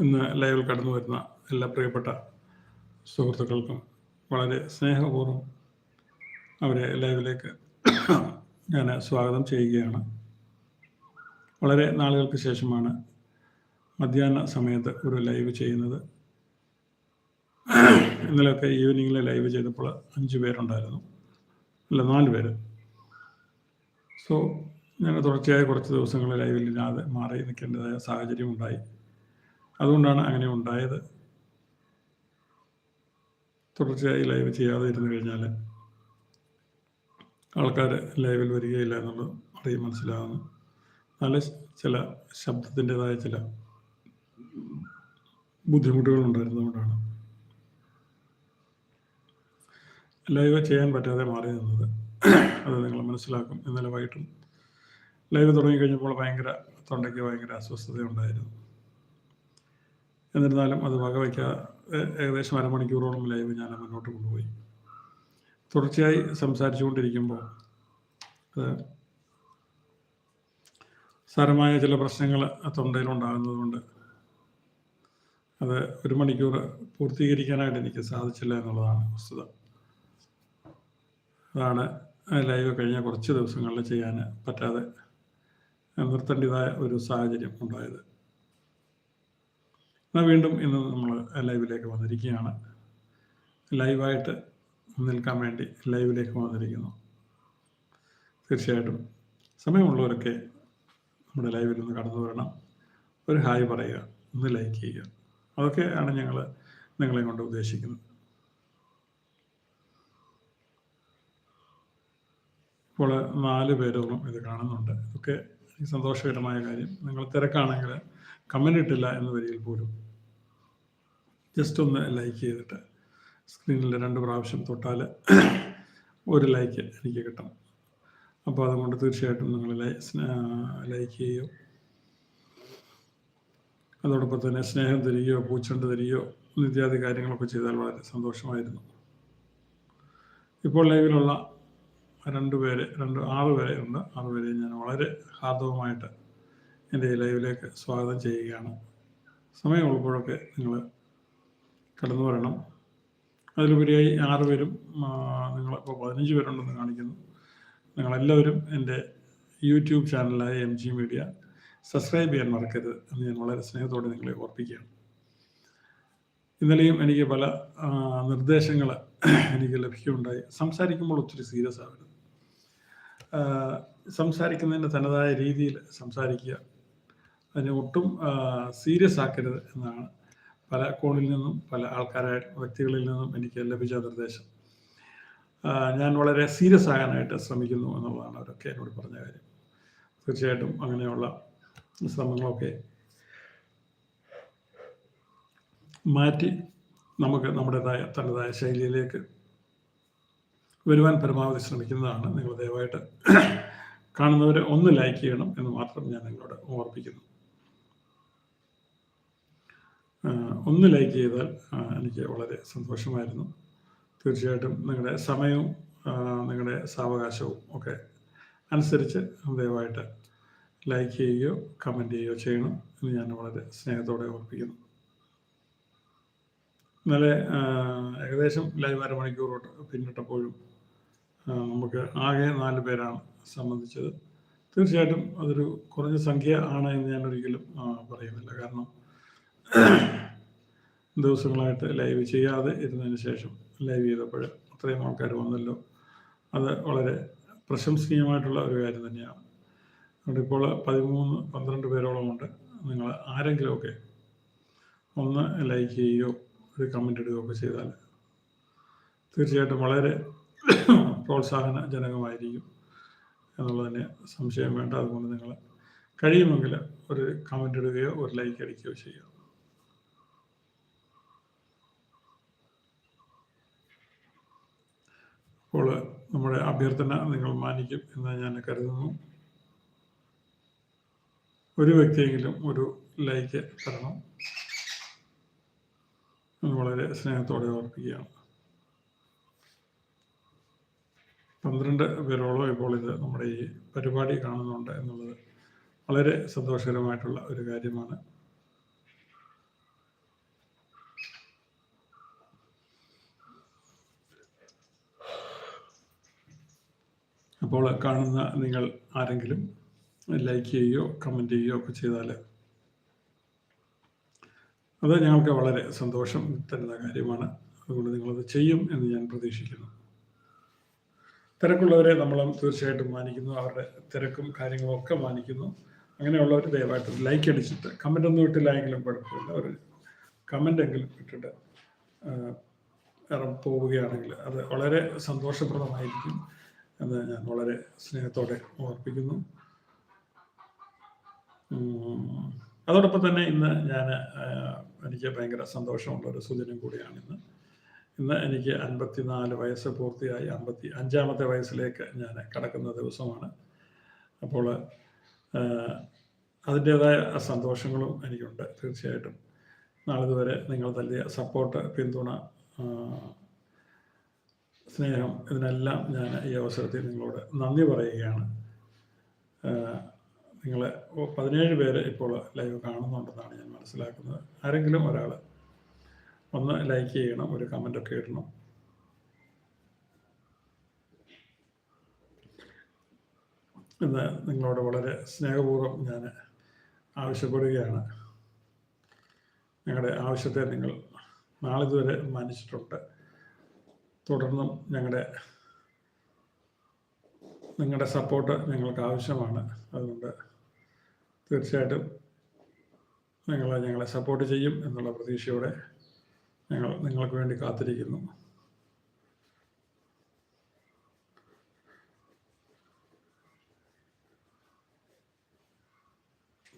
ഇന്ന് ലൈവിൽ കടന്നു വരുന്ന എല്ലാ പ്രിയപ്പെട്ട സുഹൃത്തുക്കൾക്കും വളരെ സ്നേഹപൂർവം അവരെ ലൈവിലേക്ക് ഞാൻ സ്വാഗതം ചെയ്യുകയാണ്. വളരെ നാളുകൾക്ക് ശേഷമാണ് മധ്യാഹ്ന സമയത്ത് ഒരു ലൈവ് ചെയ്യുന്നത്. ഇന്നലെയൊക്കെ ഈവനിങ്ങിൽ ലൈവ് ചെയ്തപ്പോൾ അഞ്ച് പേരുണ്ടായിരുന്നു. അല്ല നാല് പേര്. സോ ഞാൻ തുടർച്ചയായ കുറച്ച് ദിവസങ്ങൾ ലൈവിലില്ലാതെ മാറി നിൽക്കേണ്ടതായ സാഹചര്യം ഉണ്ടായി അതുകൊണ്ടാണ് അങ്ങനെ ഉണ്ടായത്. തുടർച്ചയായി ലൈവ് ചെയ്യാതെ ഇരുന്നു കഴിഞ്ഞാൽ ആൾക്കാർ ലൈവിൽ വരികയില്ല എന്നുള്ളത് അറിയും മനസ്സിലാകുന്നു നല്ല ചില ശബ്ദത്തിന്റെതായ ചില ബുദ്ധിമുട്ടുകൾ ഉണ്ടായിരുന്നതുകൊണ്ടാണ് ലൈവ് ചെയ്യാൻ പറ്റാതെ മാറി നിന്നത്. അത് നിങ്ങൾ മനസ്സിലാക്കും. ഇന്നലെ വൈകിട്ടും ലൈവ് തുടങ്ങിക്കഴിഞ്ഞപ്പോൾ ഭയങ്കര തൊണ്ടയ്ക്ക് ഭയങ്കര അസ്വസ്ഥത ഉണ്ടായിരുന്നു എന്നിരുന്നാലും അത് വകവയ്ക്കാതെ ഏകദേശം അരമണിക്കൂറോളം ലൈവ് ഞാൻ മുന്നോട്ട് കൊണ്ടുപോയി. തുടർച്ചയായി സംസാരിച്ചുകൊണ്ടിരിക്കുമ്പോൾ അത് സാരമായ ചില പ്രശ്നങ്ങൾ തൊണ്ടയിലുണ്ടാകുന്നതുകൊണ്ട് അത് ഒരു മണിക്കൂർ പൂർത്തീകരിക്കാനായിട്ട് എനിക്ക് സാധിച്ചില്ല എന്നുള്ളതാണ് വസ്തുത. അതാണ് ലൈവ് കഴിഞ്ഞ കുറച്ച് ദിവസങ്ങളിൽ ചെയ്യാൻ പറ്റാതെ നിർത്തേണ്ടതായ ഒരു സാഹചര്യം ഉണ്ടായത്. വീണ്ടും ഇന്ന് നമ്മൾ ലൈവിലേക്ക് വന്നിരിക്കുകയാണ്. ലൈവായിട്ട് നിൽക്കാൻ വേണ്ടി ലൈവിലേക്ക് വന്നിരിക്കുന്നു. തീർച്ചയായിട്ടും സമയമുള്ളവരൊക്കെ നമ്മുടെ ലൈവിൽ ഒന്ന് കടന്നു വരണം. ഒരു ഹായ് പറയുക ഒന്ന് ലൈക്ക് ചെയ്യുക. അതൊക്കെയാണ് ഞങ്ങൾ നിങ്ങളെ കൊണ്ട് ഉദ്ദേശിക്കുന്നത്. ഇപ്പോൾ നാല് പേരോളം ഇത് കാണുന്നുണ്ട്. ഇതൊക്കെ സന്തോഷകരമായ കാര്യം. നിങ്ങൾ തിരക്കാണെങ്കിൽ കമന്റ് ഇട്ടില്ല എന്ന വരിയിൽ പോലും. ജസ്റ്റ് ഒന്ന് ലൈക്ക് ചെയ്തിട്ട് സ്ക്രീനിൽ രണ്ട് പ്രാവശ്യം തൊട്ടാൽ ഒരു ലൈക്ക് എനിക്ക് കിട്ടും അപ്പോൾ അതുകൊണ്ട് തീർച്ചയായിട്ടും നിങ്ങൾ ലൈക്ക് ചെയ്യുകയോ അതോടൊപ്പം തന്നെ സ്നേഹം തരികയോ പൂച്ചണ്ട് തരികയോ ഇത്യാദി കാര്യങ്ങളൊക്കെ ചെയ്താൽ വളരെ സന്തോഷമായിരുന്നു. ഇപ്പോൾ ലൈവിലുള്ള രണ്ട് പേരെ രണ്ട് ആറ് പേരെ ഉണ്ട്. ആറ് പേരെ ഞാൻ വളരെ ഹാർദവമായിട്ട് എന്റെ ഈ ലൈവിലേക്ക് സ്വാഗതം ചെയ്യുകയാണ്. സമയമുള്ളപ്പോഴൊക്കെ നിങ്ങൾ കടന്നു വരണം. അതിലുപരിയായി ആറ് പേരും നിങ്ങൾ ഇപ്പോൾ പതിനഞ്ച് പേരുണ്ടെന്ന് കാണിക്കുന്നു. നിങ്ങളെല്ലാവരും എന്റെ യൂട്യൂബ് ചാനലായ എം ജി മീഡിയ സബ്സ്ക്രൈബ് ചെയ്യാൻ മറക്കരുത് എന്ന് ഞാൻ വളരെ സ്നേഹത്തോടെ നിങ്ങളെ ഓർപ്പിക്കുകയാണ്. ഇന്നലെയും എനിക്ക് പല നിർദ്ദേശങ്ങൾ എനിക്ക് ലഭിക്കുകയുണ്ടായി. സംസാരിക്കുമ്പോൾ ഒത്തിരി സീരിയസ് ആവരുത്. സംസാരിക്കുന്നതിന്റെ തനതായ രീതിയിൽ സംസാരിക്കുക അതിനെ ഒട്ടും സീരിയസ് ആക്കരുത് എന്നാണ് പല കോണിൽ നിന്നും പല ആൾക്കാരായ വ്യക്തികളിൽ നിന്നും എനിക്ക് ലഭിച്ച നിർദ്ദേശം. ഞാൻ വളരെ സീരിയസ് ആകാനായിട്ട് ശ്രമിക്കുന്നു എന്നുള്ളതാണ് അവരൊക്കെ എന്നോട് പറഞ്ഞ കാര്യം. തീർച്ചയായിട്ടും അങ്ങനെയുള്ള ശ്രമങ്ങളൊക്കെ മാറ്റി നമുക്ക് നമ്മുടേതായ തനതായ ശൈലിയിലേക്ക് വരുവാൻ പരമാവധി ശ്രമിക്കുന്നതാണ്. നിങ്ങൾ ദയവായിട്ട് കാണുന്നവരെ ഒന്ന് ലൈക്ക് ചെയ്യണം എന്ന് മാത്രം ഞാൻ നിങ്ങളോട് ഓർപ്പിക്കുന്നു. ഒന്ന് ലൈക്ക് ചെയ്താൽ എനിക്ക് വളരെ സന്തോഷമായിരുന്നു. തീർച്ചയായിട്ടും നിങ്ങളുടെ സമയവും നിങ്ങളുടെ സാവകാശവും ഒക്കെ അനുസരിച്ച് ദയവായിട്ട് ലൈക്ക് ചെയ്യുകയോ കമന്റ് ചെയ്യുകയോ ചെയ്യണം എന്ന് ഞാൻ വളരെ സ്നേഹത്തോടെ ഓർപ്പിക്കുന്നു. ഇന്നലെ ഏകദേശം ലൈവ് അരമണിക്കൂറോട്ട് പിന്നിട്ടപ്പോഴും നമുക്ക് ആകെ നാല് പേരാണ് സംബന്ധിച്ചത്. തീർച്ചയായിട്ടും അതൊരു കുറഞ്ഞ സംഖ്യ ആണ് എന്ന് ഞാൻ ഒരിക്കലും പറയുന്നില്ല. കാരണം ദിവസങ്ങളായിട്ട് ലൈവ് ചെയ്യാതെ ഇരുന്നതിന് ശേഷം ലൈവ് ചെയ്തപ്പോൾ അത്രയും ആൾക്കാർ വന്നല്ലോ. അത് വളരെ പ്രശംസനീയമായിട്ടുള്ള ഒരു കാര്യം തന്നെയാണ്. അതുകൊണ്ട് ഇപ്പോൾ പതിമൂന്ന് പന്ത്രണ്ട് പേരോളമുണ്ട് നിങ്ങൾ ആരെങ്കിലുമൊക്കെ ഒന്ന് ലൈക്ക് ചെയ്യുകയോ ഒരു കമന്റ് ഇടുകയോ ഒക്കെ ചെയ്താൽ തീർച്ചയായിട്ടും വളരെ പ്രോത്സാഹനജനകമായിരിക്കും എന്നുള്ളതിന് സംശയം വേണ്ട. അതുകൊണ്ട് നിങ്ങൾ കഴിയുമെങ്കിൽ ഒരു കമന്റ് ഇടുകയോ ഒരു ലൈക്ക് അടിക്കുകയോ ചെയ്യുക. നമ്മുടെ അഭ്യർത്ഥന നിങ്ങൾ മാനിക്കും എന്ന് ഞാൻ കരുതുന്നു. ഒരു വ്യക്തിയെങ്കിലും ഒരു ലൈക്ക് തരണം. വളരെ സ്നേഹത്തോടെ ഓർപ്പിക്കുകയാണ്. പന്ത്രണ്ട് പേരോളം ഇപ്പോൾ ഇത് നമ്മുടെ ഈ പരിപാടി കാണുന്നുണ്ട് എന്നുള്ളത് വളരെ സന്തോഷകരമായിട്ടുള്ള ഒരു കാര്യമാണ്. അപ്പോൾ കാണുന്ന നിങ്ങൾ ആരെങ്കിലും ലൈക്ക് ചെയ്യുകയോ കമന്റ് ചെയ്യുകയോ ഒക്കെ ചെയ്താൽ അത് ഞങ്ങൾക്ക് വളരെ സന്തോഷം തരുന്ന കാര്യമാണ്. അതുകൊണ്ട് നിങ്ങളത് ചെയ്യും എന്ന് ഞാൻ പ്രതീക്ഷിക്കുന്നു. തിരക്കുള്ളവരെ നമ്മൾ തീർച്ചയായിട്ടും മാനിക്കുന്നു. അവരുടെ തിരക്കും കാര്യങ്ങളും ഒക്കെ മാനിക്കുന്നു. അങ്ങനെയുള്ളവർ ദയവായിട്ട് ലൈക്ക് അടിച്ചിട്ട് കമന്റ് ഒന്നും ഇട്ടില്ലായെങ്കിലും കുഴപ്പമില്ല. ഒരു കമന്റ് എങ്കിലും ഇട്ടിട്ട് പോവുകയാണെങ്കിൽ അത് വളരെ സന്തോഷപ്രദമായിരിക്കും. എന്ന് ഞാൻ വളരെ സ്നേഹത്തോടെ ഓർപ്പിക്കുന്നു. അതോടൊപ്പം തന്നെ ഇന്ന് ഞാൻ എനിക്ക് ഭയങ്കര സന്തോഷമുള്ള ഒരു സൂചന കൂടിയാണ് ഇന്ന് ഇന്ന് എനിക്ക് അൻപത്തിനാല് വയസ്സ് പൂർത്തിയായി അമ്പത്തി അഞ്ചാമത്തെ വയസ്സിലേക്ക് ഞാൻ കടക്കുന്ന ദിവസമാണ്. അപ്പോൾ അതിന്റേതായ സന്തോഷങ്ങളും എനിക്കുണ്ട് തീർച്ചയായിട്ടും. നാളിതുവരെ നിങ്ങൾ നൽകിയ സപ്പോർട്ട് പിന്തുണ സ്നേഹം ഇതിനെല്ലാം ഞാൻ ഈ അവസരത്തിൽ നിങ്ങളോട് നന്ദി പറയുകയാണ്. നിങ്ങൾ പതിനേഴ് പേര് ഇപ്പോൾ ലൈവ് കാണുന്നുണ്ടെന്നാണ് ഞാൻ മനസ്സിലാക്കുന്നത്. ആരെങ്കിലും ഒരാൾ ഒന്ന് ലൈക്ക് ചെയ്യണം ഒരു കമന്റ് ഒക്കെ ഇടണം. എന്ന് നിങ്ങളോട് വളരെ സ്നേഹപൂർവം ഞാൻ ആവശ്യപ്പെടുകയാണ്. ഞങ്ങളുടെ ആവശ്യത്തെ നിങ്ങൾ നാളിതുവരെ മാനിച്ചിട്ടുണ്ട്. തുടർന്നും ഞങ്ങളുടെ നിങ്ങളുടെ സപ്പോർട്ട് ഞങ്ങൾക്ക് ആവശ്യമാണ് അതുകൊണ്ട് തീർച്ചയായിട്ടും നിങ്ങൾ ഞങ്ങളെ സപ്പോർട്ട് ചെയ്യും എന്നുള്ള പ്രതീക്ഷയോടെ ഞങ്ങൾ നിങ്ങൾക്ക് വേണ്ടി കാത്തിരിക്കുന്നു.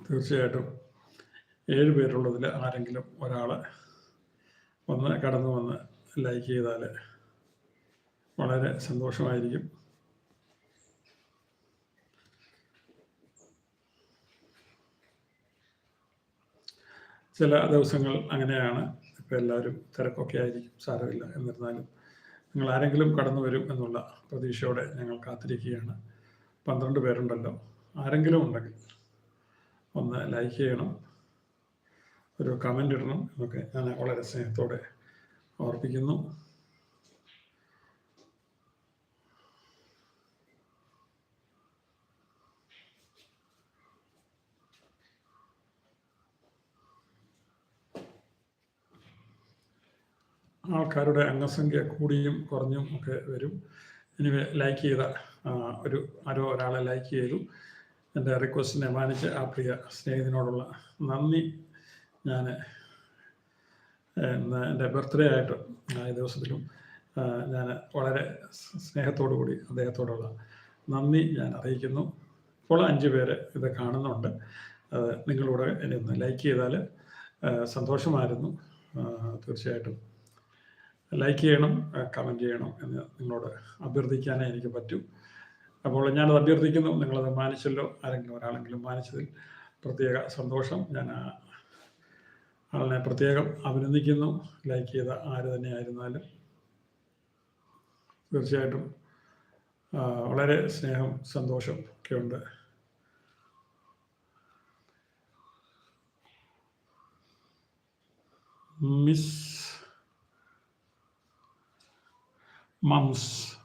തീർച്ചയായിട്ടും ഏഴ് പേരുള്ളതിൽ ആരെങ്കിലും ഒരാൾ ഒന്ന് കടന്നു വന്ന് ലൈക്ക് ചെയ്താൽ വളരെ സന്തോഷമായിരിക്കും. ചില ദിവസങ്ങൾ അങ്ങനെയാണ്. ഇപ്പോൾ എല്ലാവരും തിരക്കൊക്കെ ആയിരിക്കും. സാരമില്ല. എന്നിരുന്നാലും നിങ്ങൾ ആരെങ്കിലും കടന്നു വരും എന്നുള്ള പ്രതീക്ഷയോടെ ഞങ്ങൾ കാത്തിരിക്കുകയാണ്. പന്ത്രണ്ട് പേരുണ്ടല്ലോ. ആരെങ്കിലും ഉണ്ടെങ്കിൽ ഒന്ന് ലൈക്ക് ചെയ്യണം. ഒരു കമന്റ് ഇടണം എന്നൊക്കെ ഞാൻ വളരെ സ്നേഹത്തോടെ ഓർപ്പിക്കുന്നു. ആൾക്കാരുടെ അംഗസംഖ്യ കൂടിയും കുറഞ്ഞും ഒക്കെ വരും. ഇനി ലൈക്ക് ചെയ്ത ഒരു ആരോ ഒരാളെ ലൈക്ക് ചെയ്തു. എന്റെ റിക്വസ്റ്റിനെ മാനിച്ച് ആ പ്രിയ സ്നേഹിതനോടുള്ള നന്ദി. ഞാൻ എന്റെ ബർത്ത്ഡേ ആയിട്ട് ആ ദിവസത്തിലും ഞാൻ വളരെ സ്നേഹത്തോടു കൂടി അദ്ദേഹത്തോടുള്ള നന്ദി ഞാൻ അറിയിക്കുന്നു. ഇപ്പോൾ അഞ്ച് പേര് ഇത് കാണുന്നുണ്ട്. നിങ്ങളുടെ എന്നെ ഒന്ന് ലൈക്ക് ചെയ്താൽ സന്തോഷമായിരുന്നു. തീർച്ചയായിട്ടും. ലൈക്ക് ചെയ്യണം കമന്റ് ചെയ്യണം എന്ന് നിങ്ങളോട് അഭ്യർത്ഥിക്കാനേ എനിക്ക് പറ്റൂ. അപ്പോൾ ഞാനത് അഭ്യർത്ഥിക്കുന്നു. നിങ്ങളത് മാനിച്ചല്ലോ. ആരെങ്കിലും ഒരാളെങ്കിലും മാനിച്ചതിൽ പ്രത്യേക സന്തോഷം. ഞാൻ ആളിനെ പ്രത്യേകം അഭിനന്ദിക്കുന്നു. ലൈക്ക് ചെയ്ത ആര് തന്നെയായിരുന്നാലും തീർച്ചയായിട്ടും വളരെ സ്നേഹം സന്തോഷം ഒക്കെ ഉണ്ട്. മിസ് മംസ്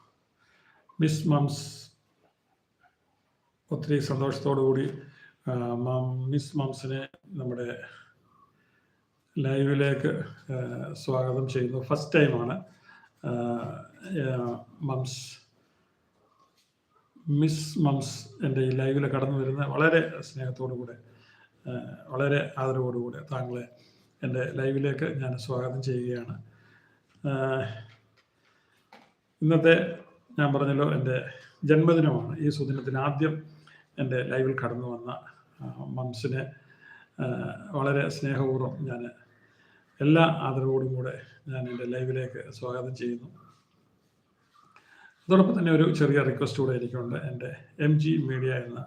മിസ് മംസ് ഒത്തിരി സന്തോഷത്തോടു കൂടി മിസ് മംസിനെ നമ്മുടെ ലൈവിലേക്ക് സ്വാഗതം ചെയ്യുന്നു. ഫസ്റ്റ് ടൈമാണ് മംസ് മിസ് മംസ് എന്റെ ഈ ലൈവിൽ കടന്നു വരുന്ന വളരെ സ്നേഹത്തോടു കൂടെ വളരെ ആദരവോടുകൂടെ താങ്കളെ എന്റെ ലൈവിലേക്ക് ഞാൻ സ്വാഗതം ചെയ്യുകയാണ്. ഇന്നത്തെ ഞാൻ പറഞ്ഞല്ലോ എന്റെ ജന്മദിനമാണ്. ഈ സുദിനത്തിന് ആദ്യം എന്റെ ലൈവിൽ കടന്നു വന്ന മംസിനെ വളരെ സ്നേഹപൂർവം ഞാൻ എല്ലാ ആദരവോടും കൂടെ ഞാൻ എന്റെ ലൈവിലേക്ക് സ്വാഗതം ചെയ്യുന്നു. അതോടൊപ്പം തന്നെ ഒരു ചെറിയ റിക്വസ്റ്റ് കൂടെ എനിക്കുണ്ട്. എന്റെ എം ജി മീഡിയ എന്ന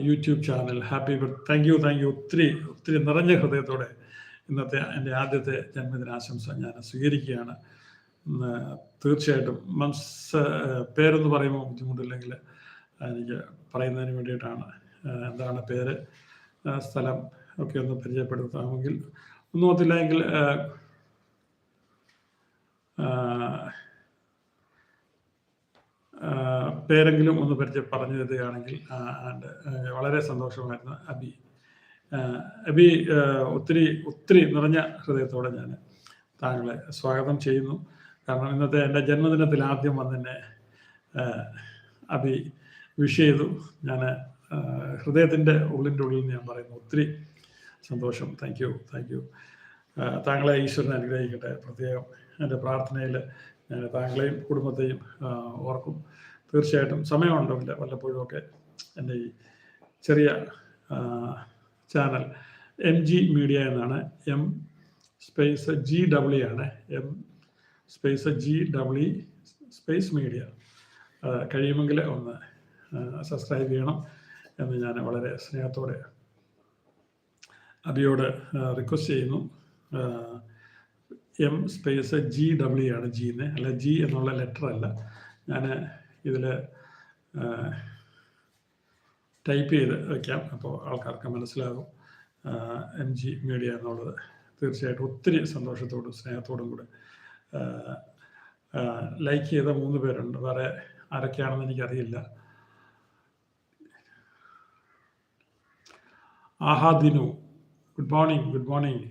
YouTube channel happy birth thank you thank you ഒത്തിരി ഒത്തിരി നിറഞ്ഞ ഹൃദയത്തോടെ ഇന്നത്തെ എന്റെ ആദ്യത്തെ ജന്മദിനാശംസ ഞാൻ സ്വീകരിക്കുകയാണ്. തീർച്ചയായിട്ടും. മംസ് പേരെന്ന് പറയുമ്പോൾ ബുദ്ധിമുട്ടില്ലെങ്കിൽ എനിക്ക് പറയുന്നതിന് വേണ്ടിയിട്ടാണ് എന്താണ് പേര് സ്ഥലം ഒക്കെ ഒന്ന് പരിചയപ്പെടുത്താമെങ്കിൽ. ഒന്നും ഓർത്തില്ല എങ്കിൽ പേരെങ്കിലും ഒന്ന് പരിചയം പറഞ്ഞു തരികയാണെങ്കിൽ വളരെ സന്തോഷമായിരുന്നു. അബി അബി ഒത്തിരി ഒത്തിരി നിറഞ്ഞ ഹൃദയത്തോടെ ഞാൻ താങ്കളെ സ്വാഗതം ചെയ്യുന്നു. കാരണം ഇന്നത്തെ എന്റെ ജന്മദിനത്തിൽ ആദ്യം വന്നെന്നെ അഭി വിഷ് ചെയ്തു. ഞാൻ ഹൃദയത്തിന്റെ ഉള്ളിന്റെ ഉള്ളിൽ ഞാൻ പറയുന്നു ഒത്തിരി സന്തോഷം. താങ്ക് യു താങ്ക് യു താങ്കളെ ഈശ്വരനെ അനുഗ്രഹിക്കട്ടെ. പ്രത്യേകം എന്റെ പ്രാർത്ഥനയിൽ ഞാൻ താങ്കളെയും കുടുംബത്തെയും ഓർക്കും. തീർച്ചയായിട്ടും സമയമുണ്ടെങ്കിൽ വല്ലപ്പോഴും ഒക്കെ എന്റെ ഈ ചെറിയ ചാനൽ എം ജി മീഡിയ എന്നാണ്. എം സ്പേസ് ജി ഡബ്ല്യു ആണ്. M space G W space media കഴിയുമെങ്കിൽ ഒന്ന് സബ്സ്ക്രൈബ് ചെയ്യണം എന്ന് ഞാൻ വളരെ സ്നേഹത്തോടെ അബിയോട് റിക്വസ്റ്റ് ചെയ്യുന്നു. എം സ്പേസ് ജി ഡബ്ല്യു ആണ് ജീന്ന് അല്ല ജി എന്നുള്ള ലെറ്റർ അല്ല. ഞാൻ ഇതിൽ ടൈപ്പ് ചെയ്ത് വയ്ക്കാം അപ്പോൾ ആൾക്കാർക്ക് മനസ്സിലാകും. എം ജി മീഡിയ എന്നുള്ളത് തീർച്ചയായിട്ടും ഒത്തിരി സന്തോഷത്തോടും സ്നേഹത്തോടും കൂടെ ലൈക്ക് ചെയ്ത മൂന്ന് പേരുണ്ട്. വേറെ ആരൊക്കെയാണെന്ന് എനിക്കറിയില്ല. ആഹാ Dinu. Good morning good morning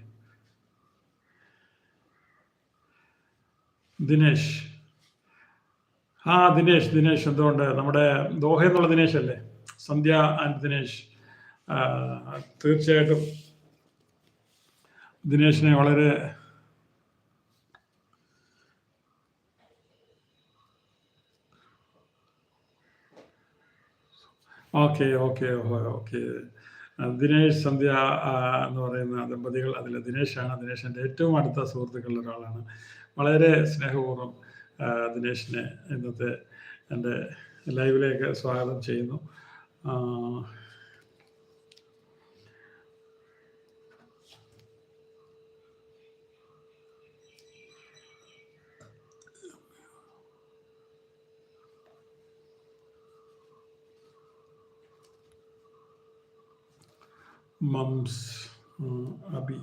Dinesh. ആ ദിനേശ് ദിനേശ് എന്തുകൊണ്ട്? നമ്മുടെ ദോഹ എന്നുള്ള ദിനേശ് അല്ലേ? സന്ധ്യ ആൻഡ് ദിനേശ്. തീർച്ചയായിട്ടും ദിനേശിനെ വളരെ ഓക്കെ ഓക്കെ ഓഹോ ഓക്കെ. ദിനേശ് സന്ധ്യ എന്ന് പറയുന്ന ദമ്പതികൾ അതിൽ ദിനേശാണ്. ദിനേശ് ഏറ്റവും അടുത്ത സുഹൃത്തുക്കളിൽ ഒരാളാണ്. വളരെ സ്നേഹപൂർവം ദിനേശിനെ ഇന്നത്തെ എന്റെ ലൈവിലേക്ക് സ്വാഗതം ചെയ്യുന്നു. മംസ് അബി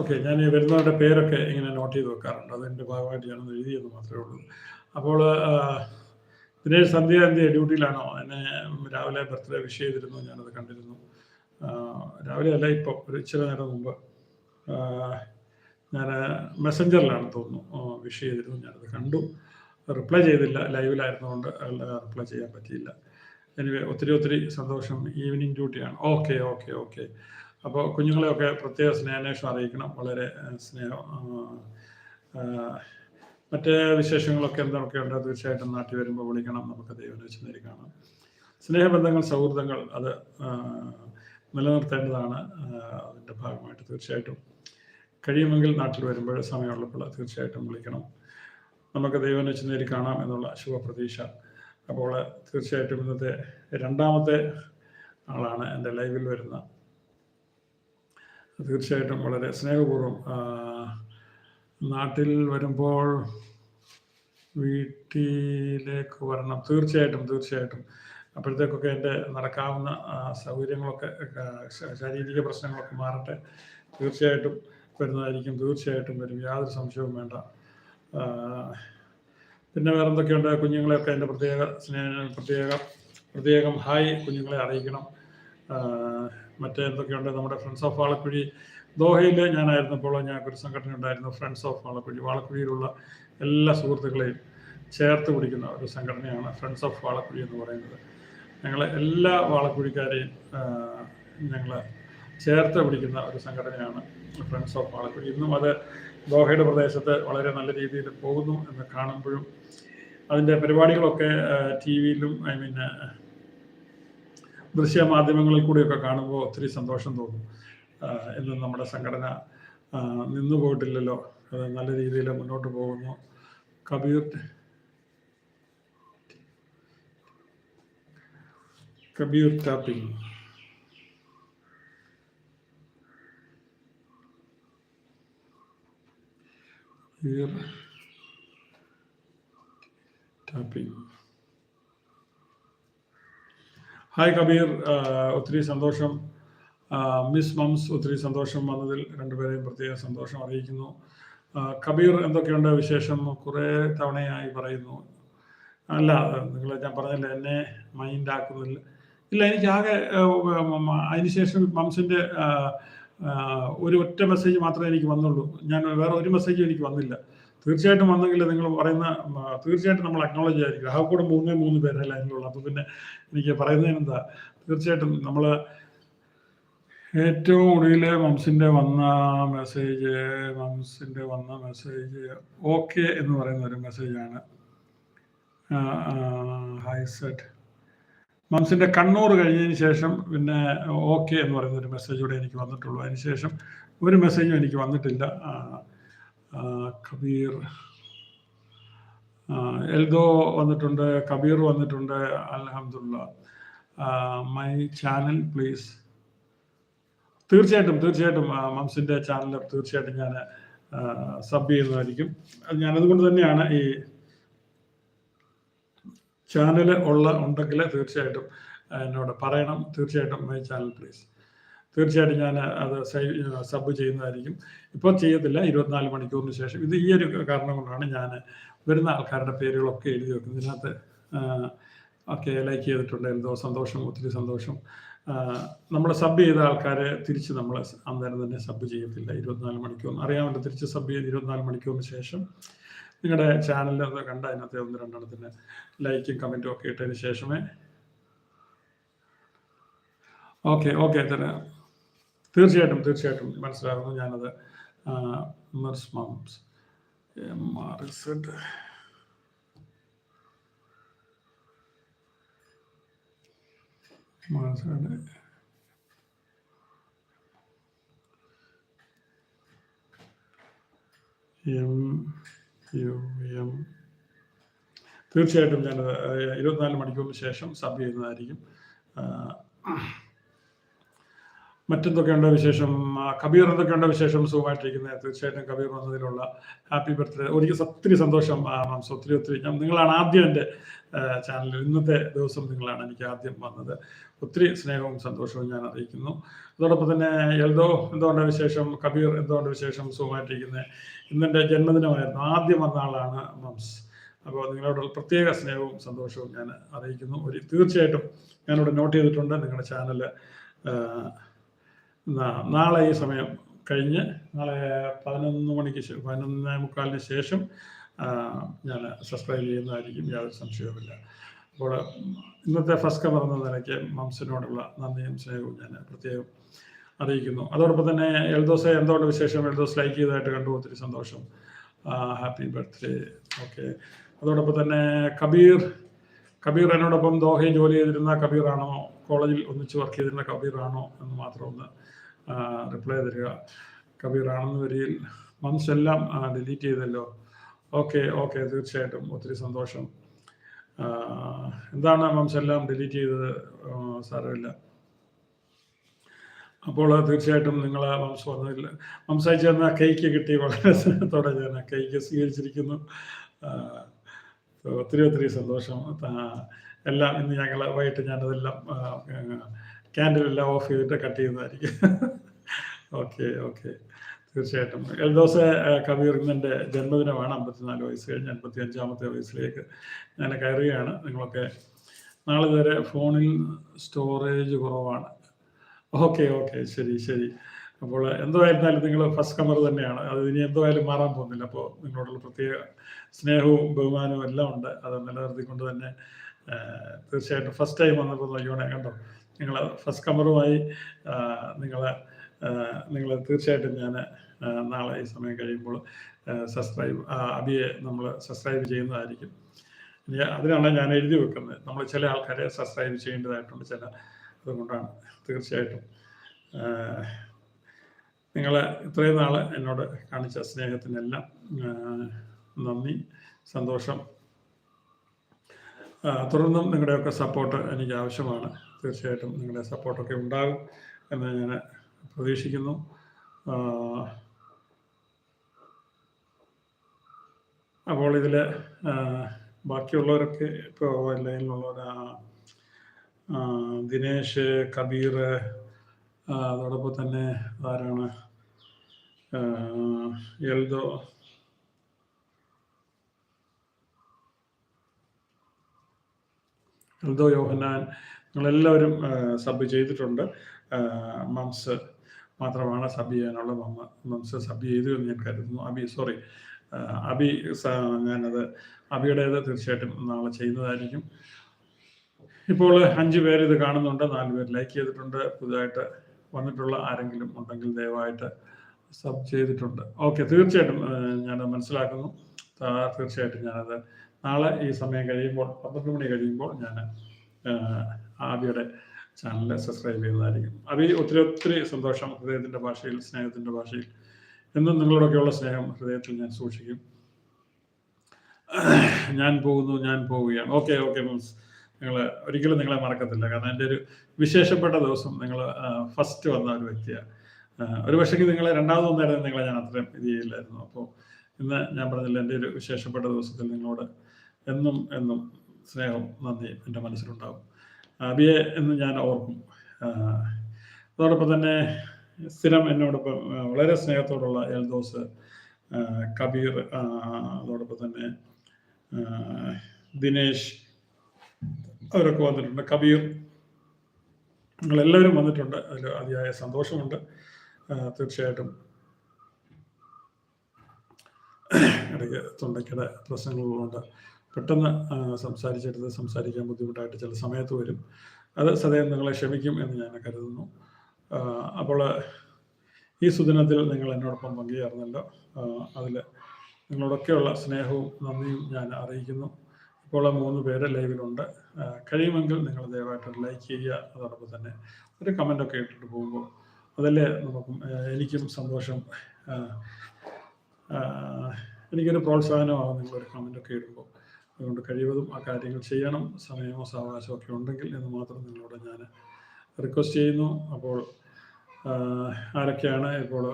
ഓക്കെ ഞാൻ ഈ വരുന്നവരുടെ പേരൊക്കെ ഇങ്ങനെ നോട്ട് ചെയ്ത് വെക്കാറുണ്ട്. അതിന്റെ ഭാഗമായിട്ട് ഞാനൊന്ന് എഴുതിയെന്ന് മാത്രമേ ഉള്ളൂ. അപ്പോൾ ദിനേശ് സന്ധ്യ എന്ത് ഡ്യൂട്ടിയിലാണോ? എന്നെ രാവിലെ ബർത്ത്ഡേ വിഷ് ചെയ്തിരുന്നു ഞാനത് കണ്ടിരുന്നു. രാവിലെ അല്ല ഇപ്പൊ ഒരു ഇച്ചിരി നേരം മുമ്പ്. ഞാൻ മെസ്സഞ്ചറിലാണ് തോന്നുന്നു. വിഷ് ചെയ്തിരുന്നു. ഞാനത് കണ്ടു. റിപ്ലൈ ചെയ്തില്ല. ലൈവിലായിരുന്നുകൊണ്ട് റിപ്ലൈ ചെയ്യാൻ പറ്റിയില്ല. എനിവേ ഒത്തിരി ഒത്തിരി സന്തോഷം. ഈവനിങ് ഡ്യൂട്ടിയാണ് ഓക്കെ ഓക്കെ ഓക്കെ. അപ്പോൾ കുഞ്ഞുങ്ങളെയൊക്കെ പ്രത്യേക സ്നേഹാന്വേഷണം അറിയിക്കണം. വളരെ സ്നേഹം മറ്റ് വിശേഷങ്ങളൊക്കെ എന്തൊക്കെ ഉണ്ട്? തീർച്ചയായിട്ടും നാട്ടിൽ വരുമ്പോൾ വിളിക്കണം. നമുക്ക് ദൈവം വെച്ച് നേരി കാണാം. സ്നേഹബന്ധങ്ങൾ സൗഹൃദങ്ങൾ അത് നിലനിർത്തേണ്ടതാണ് അതിന്റെ ഭാഗമായിട്ട് തീർച്ചയായിട്ടും. കഴിയുമെങ്കിൽ നാട്ടിൽ വരുമ്പോൾ സമയമുള്ളപ്പോൾ തീർച്ചയായിട്ടും വിളിക്കണം. നമുക്ക് ദൈവം വെച്ച് നേരി കാണാം എന്നുള്ള ശുഭപ്രതീക്ഷ. അപ്പോൾ തീർച്ചയായിട്ടും ഇന്നത്തെ രണ്ടാമത്തെ ആളാണ് എന്റെ ലൈവിൽ വരുന്ന. തീർച്ചയായിട്ടും വളരെ സ്നേഹപൂർവം നാട്ടിൽ വരുമ്പോൾ വീട്ടിലേക്ക് വരണം. തീർച്ചയായിട്ടും തീർച്ചയായിട്ടും. അപ്പോഴത്തേക്കൊക്കെ എന്റെ നടക്കാവുന്ന സൗകര്യങ്ങളൊക്കെ ശാരീരിക പ്രശ്നങ്ങളൊക്കെ മാറട്ടെ. തീർച്ചയായിട്ടും വരുന്നതായിരിക്കും. തീർച്ചയായിട്ടും വരും. യാതൊരു സംശയവും വേണ്ട. പിന്നെ വേറെ എന്തൊക്കെയുണ്ട് കുഞ്ഞുങ്ങളെയൊക്കെ എന്റെ പ്രത്യേക സ്നേഹ പ്രത്യേക പ്രത്യേകം ഹായ് കുഞ്ഞുങ്ങളെ അറിയിക്കണം. മറ്റേ എന്തൊക്കെയുണ്ട് നമ്മുടെ ഫ്രണ്ട്സ് ഓഫ് വാളക്കുഴി. ദോഹയിൽ ഞാനായിരുന്നപ്പോൾ ഞങ്ങൾക്കൊരു സംഘടന ഉണ്ടായിരുന്നു ഫ്രണ്ട്സ് ഓഫ് വാളക്കുഴി. വാളക്കുഴിയിലുള്ള എല്ലാ സുഹൃത്തുക്കളെയും ചേർത്ത് പിടിക്കുന്ന ഒരു സംഘടനയാണ് ഫ്രണ്ട്സ് ഓഫ് വാളക്കുഴി എന്ന് പറയുന്നത്. ഞങ്ങൾ എല്ലാ വാളക്കുഴിക്കാരെയും ഞങ്ങൾ ചേർത്ത് പിടിക്കുന്ന ഒരു സംഘടനയാണ് ഫ്രണ്ട്സ് ഓഫ് വാളക്കുഴി. ഇന്നും അത് ദോഹയുടെ പ്രദേശത്ത് വളരെ നല്ല രീതിയിൽ പോകുന്നു എന്ന് കാണുമ്പോഴും അതിന്റെ പരിപാടികളൊക്കെ ടി വിയിലും ഐ മീൻ ദൃശ്യ ദൃശ്യമാധ്യമങ്ങളിൽ കൂടിയൊക്കെ കാണുമ്പോൾ ഒത്തിരി സന്തോഷം തോന്നും. ഇന്നും നമ്മുടെ സംഘടന നിന്നു പോയിട്ടില്ലല്ലോ. അത് നല്ല രീതിയിൽ മുന്നോട്ട് പോകുന്നു. Kabir Kabir tapping. Tapping. Hi Kabir. ഒത്തിരി സന്തോഷം. മിസ് മംസ് ഒത്തിരി സന്തോഷം വന്നതിൽ രണ്ടുപേരെയും പ്രത്യേക സന്തോഷം അറിയിക്കുന്നു. കബീർ എന്തൊക്കെയുണ്ട് വിശേഷം? കുറേ തവണയായി പറയുന്നു. അല്ല നിങ്ങൾ ഞാൻ പറഞ്ഞില്ല എന്നെ മൈൻഡ് ആക്കുന്നില്ല ഇല്ല എനിക്ക് ആകെ അതിനുശേഷം മംസിന്റെ ഒരു ഒറ്റ മെസ്സേജ് മാത്രമേ എനിക്ക് വന്നുള്ളൂ. ഞാൻ വേറെ ഒരു മെസ്സേജും എനിക്ക് വന്നില്ല. തീർച്ചയായിട്ടും വന്നെങ്കിൽ നിങ്ങൾ പറയുന്ന തീർച്ചയായിട്ടും നമ്മൾ അക്നോളജ് ആയിരിക്കും ആ കൂടെ മൂന്നേ മൂന്ന് പേരെ അതിനുള്ള അപ്പോൾ പിന്നെ എനിക്ക് പറയുന്നതിനെന്താ തീർച്ചയായിട്ടും നമ്മൾ ഏറ്റവും ഒടുവിൽ മംസിന്റെ വന്ന മെസ്സേജ് മംസിന്റെ വന്ന മെസ്സേജ് ഓക്കെ എന്ന് പറയുന്ന ഒരു മെസ്സേജാണ് ഹായ് സെറ്റ് മംസിന്റെ കണ്ണൂർ കഴിഞ്ഞതിന് ശേഷം പിന്നെ ഓക്കെ എന്ന് പറയുന്ന ഒരു മെസ്സേജ് കൂടെ എനിക്ക് വന്നിട്ടുള്ളൂ. അതിന് ശേഷം ഒരു മെസ്സേജും എനിക്ക് വന്നിട്ടില്ല. കബീർ എൽദോ വന്നിട്ടുണ്ട് കബീർ വന്നിട്ടുണ്ട് അലഹമുല്ല മൈ ചാനൽ പ്ലീസ്. തീർച്ചയായിട്ടും തീർച്ചയായിട്ടും മംസിന്റെ ചാനൽ തീർച്ചയായിട്ടും ഞാൻ സബ് ചെയ്യുന്നതായിരിക്കും. ഞാനതുകൊണ്ട് തന്നെയാണ് ഈ ചാനൽ ഉള്ള ഉണ്ടെങ്കിൽ തീർച്ചയായിട്ടും എന്നോട് പറയണം. തീർച്ചയായിട്ടും മൈ ചാനൽ പ്ലീസ് തീർച്ചയായിട്ടും ഞാൻ അത് സബ് ചെയ്യുന്നതായിരിക്കും. ഇപ്പോൾ ചെയ്യത്തില്ല. ഇരുപത്തിനാല് മണിക്കൂറിന് ശേഷം. ഇത് ഈ ഒരു കാരണം കൊണ്ടാണ് ഞാൻ വരുന്ന ആൾക്കാരുടെ പേരുകളൊക്കെ എഴുതി വെക്കുന്നത്. ഇതിനകത്ത് ഒക്കെ ലൈക്ക് ചെയ്തിട്ടുണ്ട്. എന്തോ സന്തോഷം ഒത്തിരി സന്തോഷം. നമ്മൾ സബ് ചെയ്ത ആൾക്കാരെ തിരിച്ച് നമ്മൾ അന്നേരം തന്നെ സബ് ചെയ്യത്തില്ല. ഇരുപത്തിനാല് മണിക്കൂർ അറിയാമല്ലോ തിരിച്ച് സബ് ചെയ്ത് ഇരുപത്തിനാല് മണിക്കൂറിന് ശേഷം നിങ്ങളുടെ ചാനലിൽ കണ്ട അതിനകത്ത് ഒന്ന് രണ്ടെണ്ണത്തിന് ലൈക്കും കമന്റും ഒക്കെ ഇട്ടതിന് ശേഷമേ. ഓക്കെ ഓക്കെ തന്നെ തീർച്ചയായിട്ടും തീർച്ചയായിട്ടും മനസ്സിലാകുന്നു ഞാനത് എം യു എം. തീർച്ചയായിട്ടും ഞാൻ ഇരുപത്തിനാല് മണിക്കൂറിന് ശേഷം സബ് ചെയ്യുന്നതായിരിക്കും. മറ്റെന്തൊക്കെയുണ്ട് വിശേഷം? കബീർ എന്തൊക്കെയുണ്ട് വിശേഷം? സുഖമായിട്ടിരിക്കുന്നത് തീർച്ചയായിട്ടും കബീർ വന്നതിലുള്ള ഹാപ്പി ബർത്ത്ഡേ. ഒരിക്കൽ ഒത്തിരി സന്തോഷം ഒത്തിരി ഒത്തിരി. ഞാൻ നിങ്ങളാണ് ആദ്യം എന്റെ ചാനലിൽ ഇന്നത്തെ ദിവസം നിങ്ങളാണ് എനിക്ക് ആദ്യം വന്നത്. ഒത്തിരി സ്നേഹവും സന്തോഷവും ഞാൻ അറിയിക്കുന്നു. അതോടൊപ്പം തന്നെ എൽദോ എന്തുകൊണ്ട് വിശേഷം? കബീർ എന്തുകൊണ്ട് വിശേഷം? സുഖമായിട്ടിരിക്കുന്നത് ഇന്നെന്റെ ജന്മദിനമായിരുന്നു. ആദ്യം വന്ന ആളാണ് മംസ്. അപ്പോൾ നിങ്ങളോട് പ്രത്യേക സ്നേഹവും സന്തോഷവും ഞാൻ അറിയിക്കുന്നു. ഒരു തീർച്ചയായിട്ടും ഞാനിവിടെ നോട്ട് ചെയ്തിട്ടുണ്ട് നിങ്ങളുടെ ചാനൽ നാളെ ഈ സമയം കഴിഞ്ഞ് നാളെ പതിനൊന്ന് മണിക്ക് പതിനൊന്നേ മുക്കാലിന് ശേഷം ഞാൻ സബ്സ്ക്രൈബ് ചെയ്യുന്നതായിരിക്കും യാതൊരു സംശയവുമില്ല. അപ്പോൾ ഇന്നത്തെ ഫസ്റ്റ് കവർ എന്ന നിലയ്ക്ക് മംസിനോടുള്ള നന്ദിയും സ്നേഹവും ഞാൻ പ്രത്യേകം അറിയിക്കുന്നു. അതോടൊപ്പം തന്നെ എൽദോസ് എന്തോട്ട് വിശേഷം? എൽദോസ് ലൈക്ക് ചെയ്തതായിട്ട് കണ്ടു. ഒത്തിരി സന്തോഷം. ഹാപ്പി ബർത്ത്ഡേ ഓക്കെ അതോടൊപ്പം തന്നെ കബീർ കബീർ എന്നോടൊപ്പം ദോഹയിൽ ജോലി ചെയ്തിരുന്ന കബീറാണോ? കോളേജിൽ ഒന്നിച്ച് വർക്ക് ചെയ്തിരുന്ന കബീറാണോ എന്ന് മാത്രം ഒന്ന് റിപ്ലൈ തരിക. കബീറാണെന്ന് വരിയിൽ മംസ് എല്ലാം ഡിലീറ്റ് ചെയ്തല്ലോ. ഓക്കെ ഓക്കെ തീർച്ചയായിട്ടും. ഒത്തിരി സന്തോഷം. എന്താണ് മംസ് എല്ലാം ഡിലീറ്റ് ചെയ്തത് സാരമില്ല. അപ്പോൾ തീർച്ചയായിട്ടും നിങ്ങൾ മംസ് വന്നതിൽ മംസ് അയച്ചു തന്ന കൈക്ക് കിട്ടി. വളരെ സ്നേഹത്തോടെ ഞാൻ കൈക്ക് സ്വീകരിച്ചിരിക്കുന്നു. ഒത്തിരി ഒത്തിരി സന്തോഷം. എല്ലാം ഇന്ന് ഞങ്ങൾ വൈകിട്ട് ഞാനതെല്ലാം ക്യാൻഡിലെല്ലാം ഓഫ് ചെയ്തിട്ട് കട്ട് ചെയ്യുന്നതായിരിക്കും. Okay okay. തീർച്ചയായിട്ടും. എൽദോസ് കബീർ ജന്മദിനമാണ്. അമ്പത്തിനാല് വയസ്സ് കഴിഞ്ഞ് അൻപത്തി അഞ്ചാമത്തെ വയസ്സിലേക്ക് ഞാൻ കയറുകയാണ്. നിങ്ങളൊക്കെ നാളെ വരെ ഫോണിൽ സ്റ്റോറേജ് കുറവാണ്. Okay okay. ശരി ശരി. അപ്പോൾ എന്തായിരുന്നാലും നിങ്ങൾ ഫസ്റ്റ് കമർ തന്നെയാണ്. അത് ഇനി എന്തായാലും മാറാൻ പോകുന്നില്ല. അപ്പോൾ നിങ്ങളോടുള്ള പ്രത്യേക സ്നേഹവും ബഹുമാനവും എല്ലാം ഉണ്ട്. അത് നിലനിർത്തിക്കൊണ്ട് തന്നെ തീർച്ചയായിട്ടും ഫസ്റ്റ് ടൈം വന്നപ്പോൾ നോക്കിയോണെ കണ്ടോ നിങ്ങൾ ഫസ്റ്റ് കമറുമായി നിങ്ങൾ നിങ്ങൾ തീർച്ചയായിട്ടും ഞാൻ നാളെ ഈ സമയം കഴിയുമ്പോൾ സബ്സ്ക്രൈബ് അബിയെ നമ്മൾ സബ്സ്ക്രൈബ് ചെയ്യുന്നതായിരിക്കും. അതിനാണ് ഞാൻ എഴുതി വെക്കുന്നത്. നമ്മൾ ചില ആൾക്കാരെ സബ്സ്ക്രൈബ് ചെയ്യേണ്ടതായിട്ടുണ്ട് ചില അതുകൊണ്ടാണ് തീർച്ചയായിട്ടും. നിങ്ങൾ ഇത്രയും നാൾ എന്നോട് കാണിച്ച സ്നേഹത്തിനെല്ലാം നന്ദി സന്തോഷം. തുടർന്നും നിങ്ങളുടെയൊക്കെ സപ്പോർട്ട് എനിക്ക് ആവശ്യമാണ്. തീർച്ചയായിട്ടും നിങ്ങളുടെ സപ്പോർട്ടൊക്കെ ഉണ്ടാകും എന്ന് ഞാൻ പ്രതീക്ഷിക്കുന്നു. അപ്പോൾ ഇതിൽ ബാക്കിയുള്ളവരൊക്കെ ഇപ്പോൾ ലൈനിലുള്ളവർ ദിനേശ് കബീർ അതോടൊപ്പം തന്നെ ആരാണ് എൽദോ. എൽദോ യോഹനാൻ നിങ്ങളെല്ലാവരും സബ് ചെയ്തിട്ടുണ്ട്. മംസ് മാത്രമാണ് സബ് ചെയ്യാനുള്ള മംസ് സബ് ചെയ്തു എന്ന് ഞാൻ കരുതുന്നു. അബി സോറി അബി ഞാനത് അബിയുടേത് തീർച്ചയായിട്ടും നാളെ ചെയ്യുന്നതായിരിക്കും. ഇപ്പോൾ അഞ്ച് പേര് ഇത് കാണുന്നുണ്ട് നാല് പേര് ലൈക്ക് ചെയ്തിട്ടുണ്ട് പുതുതായിട്ട് വന്നിട്ടുള്ള ആരെങ്കിലും ഉണ്ടെങ്കിൽ ദയവായിട്ട് സബ് ചെയ്തിട്ടുണ്ട്. ഓക്കെ തീർച്ചയായിട്ടും ഞാൻ മനസ്സിലാക്കുന്നു. തീർച്ചയായിട്ടും ഞാനത് നാളെ ഈ സമയം കഴിയുമ്പോൾ പന്ത്രണ്ട് മണി കഴിയുമ്പോൾ ഞാൻ ആബിയുടെ ചാനൽ സബ്സ്ക്രൈബ് ചെയ്യുന്നതായിരിക്കും. അബി ഒത്തിരി ഒത്തിരി സന്തോഷം ഹൃദയത്തിന്റെ ഭാഷയിൽ സ്നേഹത്തിന്റെ ഭാഷയിൽ. എന്നും നിങ്ങളോടൊക്കെയുള്ള സ്നേഹം ഹൃദയത്തിൽ ഞാൻ സൂക്ഷിക്കും. ഞാൻ പോകുന്നു ഞാൻ പോവുകയാണ്. ഓക്കെ ഓക്കെ മീൻസ് നിങ്ങൾ ഒരിക്കലും നിങ്ങളെ മറക്കത്തില്ല. കാരണം എന്റെ ഒരു വിശേഷപ്പെട്ട ദിവസം നിങ്ങൾ ഫസ്റ്റ് വന്ന ഒരു വ്യക്തിയാണ് ഒരു പക്ഷേ നിങ്ങളെ രണ്ടാമത് വന്നായിരുന്നു നിങ്ങളെ ഞാൻ അത്രയും ഇത് ചെയ്യില്ലായിരുന്നു. അപ്പോൾ ഇന്ന് ഞാൻ പറഞ്ഞില്ല എന്റെ ഒരു വിശേഷപ്പെട്ട ദിവസത്തിൽ നിങ്ങളോട് എന്നും എന്നും സ്നേഹം നന്ദി എന്റെ മനസ്സിലുണ്ടാവും. അബിയെ എന്ന് ഞാൻ ഓർക്കും. അതോടൊപ്പം തന്നെ സ്ഥിരം എന്നോടൊപ്പം വളരെ സ്നേഹത്തോടുള്ള എൽദോസ് കബീർ അതോടൊപ്പം തന്നെ ദിനേശ് അവരൊക്കെ വന്നിട്ടുണ്ട്. കബീർ നിങ്ങളെല്ലാവരും വന്നിട്ടുണ്ട്. അതിൽ അതിയായ സന്തോഷമുണ്ട്. തീർച്ചയായിട്ടും ഇടയ്ക്ക് തൊണ്ടയ്ക്കിടെ പ്രശ്നങ്ങളുള്ളതുകൊണ്ട് പെട്ടെന്ന് സംസാരിച്ചെടുത്ത് സംസാരിക്കാൻ ബുദ്ധിമുട്ടായിട്ട് ചില സമയത്ത് വരും. അത് സദയം നിങ്ങളെ ക്ഷമിക്കും എന്ന് ഞാൻ കരുതുന്നു. അപ്പോൾ ഈ സുദിനത്തിൽ നിങ്ങൾ എന്നോടൊപ്പം പങ്കുചേർന്നല്ലോ. അതിൽ നിങ്ങളോടൊക്കെയുള്ള സ്നേഹവും നന്ദിയും ഞാൻ അറിയിക്കുന്നു. ഇപ്പോൾ മൂന്ന് പേര് ലൈവിലുണ്ട്. കഴിയുമെങ്കിൽ നിങ്ങൾ ദയവായിട്ട് ലൈക്ക് ചെയ്യുക. അതോടൊപ്പം തന്നെ ഒരു കമന്റൊക്കെ ഇട്ടിട്ട് പോകുമ്പോൾ അതല്ലേ നമുക്കും എനിക്കും സന്തോഷം. എനിക്കൊരു പ്രോത്സാഹനമാകും നിങ്ങളൊരു കമന്റൊക്കെ ഇടുമ്പോൾ. അതുകൊണ്ട് കഴിവതും ആ കാര്യങ്ങൾ ചെയ്യണം. സമയമോ സാവകാശമോ ഒക്കെ ഉണ്ടെങ്കിൽ എന്ന് മാത്രം നിങ്ങളോട് ഞാൻ റിക്വസ്റ്റ് ചെയ്യുന്നു. അപ്പോൾ ആരൊക്കെയാണ് ഇപ്പോൾ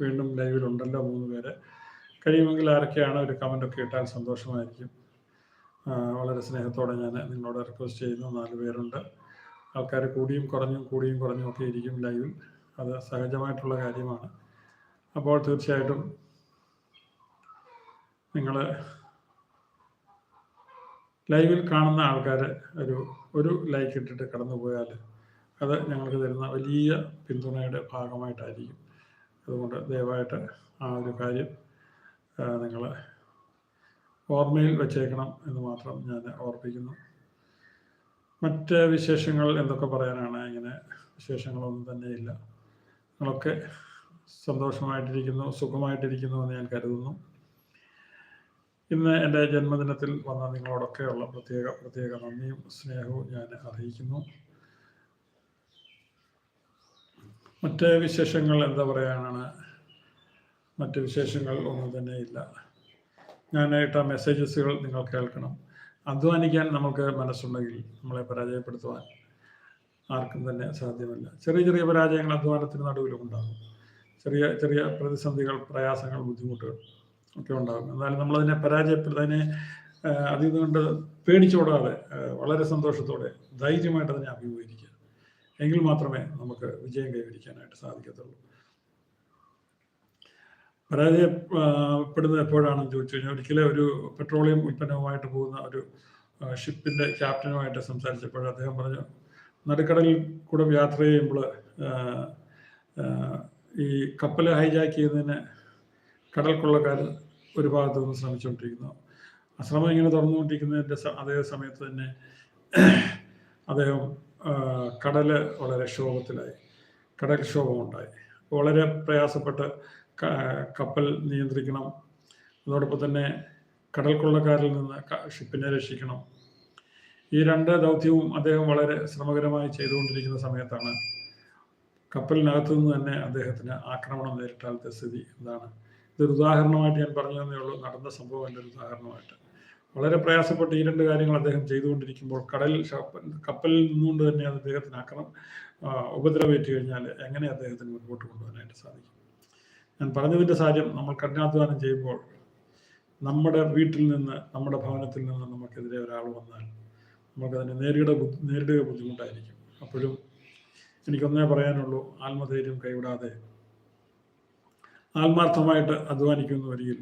വീണ്ടും ലൈവിൽ ലൈവിലുണ്ടല്ലോ മൂന്ന് പേര്. കഴിയുമെങ്കിൽ ആരൊക്കെയാണ് ഒരു കമന്റൊക്കെ ഇട്ടാൽ സന്തോഷമായിരിക്കും. വളരെ സ്നേഹത്തോടെ ഞാൻ നിങ്ങളോട് റിക്വസ്റ്റ് ചെയ്യുന്നു. നാല് പേരുണ്ട്. ആൾക്കാർ കൂടിയും കുറഞ്ഞും കൂടിയും കുറഞ്ഞും ഒക്കെ ഇരിക്കും ലൈവിൽ. അത് സഹജമായിട്ടുള്ള കാര്യമാണ്. അപ്പോൾ തീർച്ചയായിട്ടും നിങ്ങൾ ലൈവിൽ കാണുന്ന ആൾക്കാർ ഒരു ഒരു ലൈക്ക് ഇട്ടിട്ട് കടന്നു പോയാൽ അത് ഞങ്ങൾക്ക് തരുന്ന വലിയ പിന്തുണയുടെ ഭാഗമായിട്ടായിരിക്കും. അതുകൊണ്ട് ദയവായിട്ട് ആ ഒരു കാര്യം നിങ്ങൾ ഓർമ്മയിൽ വെച്ചേക്കണം എന്ന് മാത്രം ഞാൻ ഓർപ്പിക്കുന്നു. മറ്റ് വിശേഷങ്ങൾ എന്തൊക്കെ പറയാനാണ്? ഇങ്ങനെ വിശേഷങ്ങളൊന്നും തന്നെയില്ല. നിങ്ങളൊക്കെ സന്തോഷമായിട്ടിരിക്കുന്നു സുഖമായിട്ടിരിക്കുന്നു എന്ന് ഞാൻ കരുതുന്നു. ഇന്ന് എന്റെ ജന്മദിനത്തിൽ വന്ന നിങ്ങളോടൊക്കെയുള്ള പ്രത്യേക പ്രത്യേക നന്ദിയും സ്നേഹവും ഞാൻ അറിയിക്കുന്നു. മറ്റ് വിശേഷങ്ങൾ എന്താ പറയാനാണ്? മറ്റ് വിശേഷങ്ങൾ ഒന്നും തന്നെ ഇല്ല. ഞാൻ ഇട്ട മെസ്സേജസുകൾ നിങ്ങൾ കേൾക്കണം. അധ്വാനിക്കാൻ നമുക്ക് മനസ്സുണ്ടെങ്കിൽ നമ്മളെ പരാജയപ്പെടുത്തുവാൻ ആർക്കും തന്നെ സാധ്യമല്ല. ചെറിയ ചെറിയ പരാജയങ്ങൾ അധ്വാനത്തിന് നടുവിലും ഉണ്ടാകും. ചെറിയ ചെറിയ പ്രതിസന്ധികൾ പ്രയാസങ്ങൾ ബുദ്ധിമുട്ടുകൾ ഒക്കെ ഉണ്ടാകും. എന്നാലും നമ്മളതിനെ പരാജയപ്പെടുത്തതിനെ അതിൽ നിന്നുകൊണ്ട് പേടിച്ചോടാതെ വളരെ സന്തോഷത്തോടെ ധൈര്യമായിട്ട് അതിനെ അഭിമുഖീകരിക്കുക. എങ്കിൽ മാത്രമേ നമുക്ക് വിജയം കൈവരിക്കാനായിട്ട് സാധിക്കത്തുള്ളൂ. പരാജയപ്പെടുന്നത് എപ്പോഴാണെന്ന് ചോദിച്ചു കഴിഞ്ഞാൽ ഒരിക്കലും ഒരു പെട്രോളിയം ഉൽപ്പന്നവുമായിട്ട് പോകുന്ന ഒരു ഷിപ്പിന്റെ ക്യാപ്റ്റനുമായിട്ട് സംസാരിച്ചപ്പോൾ അദ്ദേഹം പറഞ്ഞു നടുക്കടലിൽ കൂടെ യാത്ര ചെയ്യുമ്പോൾ ഈ കപ്പൽ ഹൈജാക്ക് ചെയ്യുന്നതിന് കടൽ കൊള്ളക്കാർ ഒരു ഭാഗത്തു നിന്ന് ശ്രമിച്ചുകൊണ്ടിരിക്കുന്നു. ആ ശ്രമം ഇങ്ങനെ തുറന്നുകൊണ്ടിരിക്കുന്നതിന്റെ അതേ സമയത്ത് തന്നെ അദ്ദേഹം ആ, കടൽ വളരെ ക്ഷോഭത്തിലായി. കടൽക്ഷോഭമുണ്ടായി വളരെ പ്രയാസപ്പെട്ട് കപ്പൽ നിയന്ത്രിക്കണം. അതോടൊപ്പം തന്നെ കടൽ കൊള്ളക്കാരിൽ നിന്ന് ഷിപ്പിനെ രക്ഷിക്കണം. ഈ രണ്ട് ദൗത്യവും അദ്ദേഹം വളരെ ശ്രമകരമായി ചെയ്തുകൊണ്ടിരിക്കുന്ന സമയത്താണ് കപ്പലിനകത്തു നിന്ന് തന്നെ അദ്ദേഹത്തിന് ആക്രമണം നേരിട്ടാലത്തെ സ്ഥിതി എന്താണ്? ഇതൊരു ഉദാഹരണമായിട്ട് ഞാൻ പറഞ്ഞു തന്നേ ഉള്ളൂ. നടന്ന സംഭവം എന്റെ ഒരു ഉദാഹരണമായിട്ട്. വളരെ പ്രയാസപ്പെട്ട് ഈ രണ്ട് കാര്യങ്ങൾ അദ്ദേഹം ചെയ്തുകൊണ്ടിരിക്കുമ്പോൾ കടൽ കപ്പലിൽ നിന്നുകൊണ്ട് തന്നെ അത് അദ്ദേഹത്തിന് ആക്രമണം ആ, ഉപദ്രവേറ്റ് കഴിഞ്ഞാൽ എങ്ങനെ അദ്ദേഹത്തിന് മുൻപോട്ട് കൊണ്ടുപോകാനായിട്ട് സാധിക്കും? ഞാൻ പറഞ്ഞതിന്റെ സാഹചര്യം നമ്മൾ കഠിനാധ്വാനം ചെയ്യുമ്പോൾ നമ്മുടെ വീട്ടിൽ നിന്ന് നമ്മുടെ ഭവനത്തിൽ നിന്ന് നമുക്കെതിരെ ഒരാൾ വന്നാൽ നമുക്കതിനെ നേരിട നേരിടുക ബുദ്ധിമുട്ടായിരിക്കും. അപ്പോഴും എനിക്കൊന്നേ പറയാനുള്ളൂ ആത്മധൈര്യം കൈവിടാതെ ആത്മാർത്ഥമായിട്ട് അധ്വാനിക്കുന്ന വരികിൽ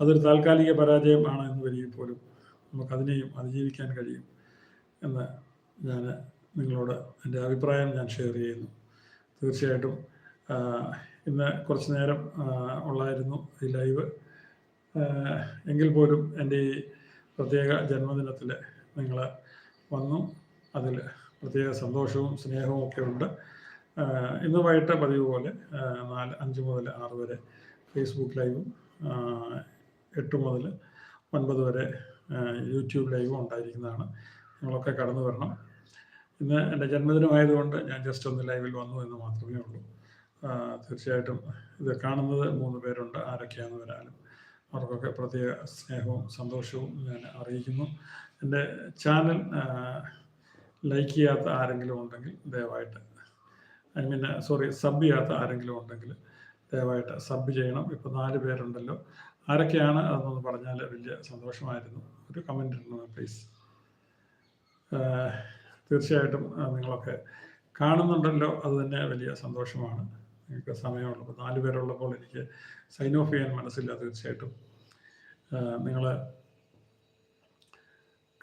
അതൊരു താൽക്കാലിക പരാജയമാണ് എന്ന് വരികിൽ പോലും നമുക്കതിനെയും അതിജീവിക്കാൻ കഴിയും എന്ന് ഞാൻ നിങ്ങളോട് എന്റെ അഭിപ്രായം ഞാൻ ഷെയർ ചെയ്യുന്നു. തീർച്ചയായിട്ടും ഇന്ന് കുറച്ച് നേരം ഉള്ളായിരുന്നു ഈ ലൈവ് എങ്കിൽ പോലും എന്റെ ഈ പ്രത്യേക ജന്മദിനത്തിൽ നിങ്ങൾ വന്നു. അതിൽ പ്രത്യേക സന്തോഷവും സ്നേഹവും ഒക്കെ ഉണ്ട്. ഇന്ന് വൈകിട്ട് പതിവ് പോലെ നാല് അഞ്ച് മുതൽ ആറ് വരെ ഫേസ്ബുക്ക് ലൈവും എട്ട് മുതൽ ഒൻപത് വരെ യൂട്യൂബ് ലൈവ് ഉണ്ടായിരിക്കുന്നതാണ്. നിങ്ങളൊക്കെ കടന്നു വരണം. ഇന്ന് എന്റെ ജന്മദിനമായതുകൊണ്ട് ഞാൻ ജസ്റ്റ് ഒന്ന് ലൈവിൽ വന്നു എന്ന് മാത്രമേ ഉള്ളൂ. തീർച്ചയായിട്ടും ഇത് കാണുന്നത് മൂന്ന് പേരുണ്ട്. ആരൊക്കെയാണെന്ന് വരാനും അവർക്കൊക്കെ പ്രത്യേക സ്നേഹവും സന്തോഷവും ഞാൻ അറിയിക്കുന്നു. എന്റെ ചാനൽ ലൈക്ക് ചെയ്യാത്ത ആരെങ്കിലും ഉണ്ടെങ്കിൽ ദയവായിട്ട് ഐ മീൻ സോറി സബ് ചെയ്യാത്ത ആരെങ്കിലും ഉണ്ടെങ്കിൽ ദയവായിട്ട് സബ് ചെയ്യണം. ഇപ്പോൾ നാല് പേരുണ്ടല്ലോ. ആരൊക്കെയാണ് അതെന്നൊന്ന് പറഞ്ഞാൽ വലിയ സന്തോഷമായിരുന്നു. ഒരു കമന്റ് ഇടണം പ്ലീസ് തീർച്ചയായിട്ടും നിങ്ങളൊക്കെ കാണുന്നുണ്ടല്ലോ അത് തന്നെ വലിയ സന്തോഷമാണ്. നിങ്ങൾക്ക് സമയമുള്ളപ്പോൾ നാല് പേരുള്ളപ്പോൾ എനിക്ക് സൈൻ ഓഫ് ചെയ്യാൻ മനസ്സില്ല തീർച്ചയായിട്ടും. നിങ്ങൾ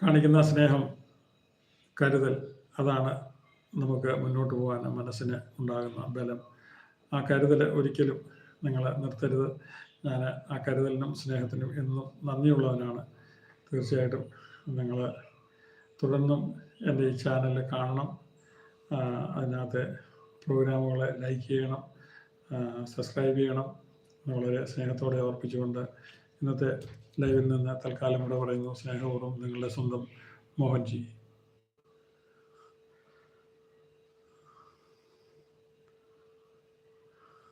കാണിക്കുന്ന സ്നേഹം കരുതൽ അതാണ് നമുക്ക് മുന്നോട്ട് പോകാൻ മനസ്സിന് ഉണ്ടാകുന്ന ബലം. ആ കരുതൽ ഒരിക്കലും നിങ്ങൾ നിർത്തരുത്. ഞാൻ ആ കരുതലിനും സ്നേഹത്തിനും എന്നും നന്ദിയുള്ളവനാണ്. തീർച്ചയായിട്ടും നിങ്ങൾ തുടർന്നും എന്റെ ഈ ചാനൽ കാണണം. അതിനകത്തെ പ്രോഗ്രാമുകളെ ലൈക്ക് ചെയ്യണം. സബ്സ്ക്രൈബ് ചെയ്യണം. വളരെ സ്നേഹത്തോടെ ഓർപ്പിച്ചുകൊണ്ട് ഇന്നത്തെ ലൈവിൽ നിന്ന് തൽക്കാലം ഇവിടെ പറയുന്നു. സ്നേഹപൂർവം നിങ്ങളുടെ സ്വന്തം മോഹൻജി.